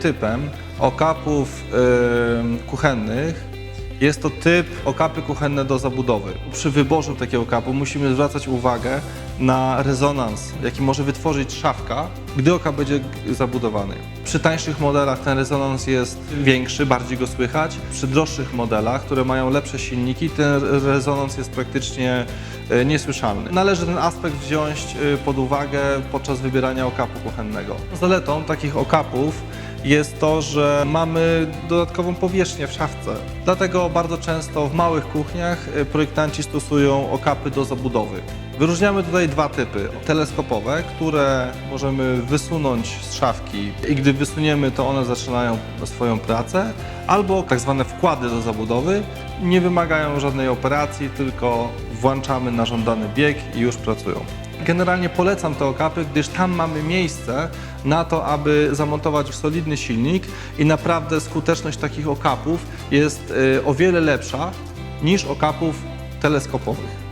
typem okapów kuchennych jest to typ okapy kuchenne do zabudowy. Przy wyborze takiego okapu musimy zwracać uwagę na rezonans, jaki może wytworzyć szafka, gdy okap będzie zabudowany. Przy tańszych modelach ten rezonans jest większy, bardziej go słychać. Przy droższych modelach, które mają lepsze silniki, ten rezonans jest praktycznie e, niesłyszalny. Należy ten aspekt wziąć e, pod uwagę podczas wybierania okapu kuchennego. Zaletą takich okapów jest to, że mamy dodatkową powierzchnię w szafce. Dlatego bardzo często w małych kuchniach y, projektanci stosują okapy do zabudowy. Wyróżniamy tutaj dwa typy. Teleskopowe, które możemy wysunąć z szafki i gdy wysuniemy, to one zaczynają swoją pracę, albo tak zwane wkłady do zabudowy. Nie wymagają żadnej operacji, tylko włączamy na żądany bieg i już pracują. Generalnie polecam te okapy, gdyż tam mamy miejsce na to, aby zamontować solidny silnik i naprawdę skuteczność takich okapów jest y, o wiele lepsza niż okapów teleskopowych.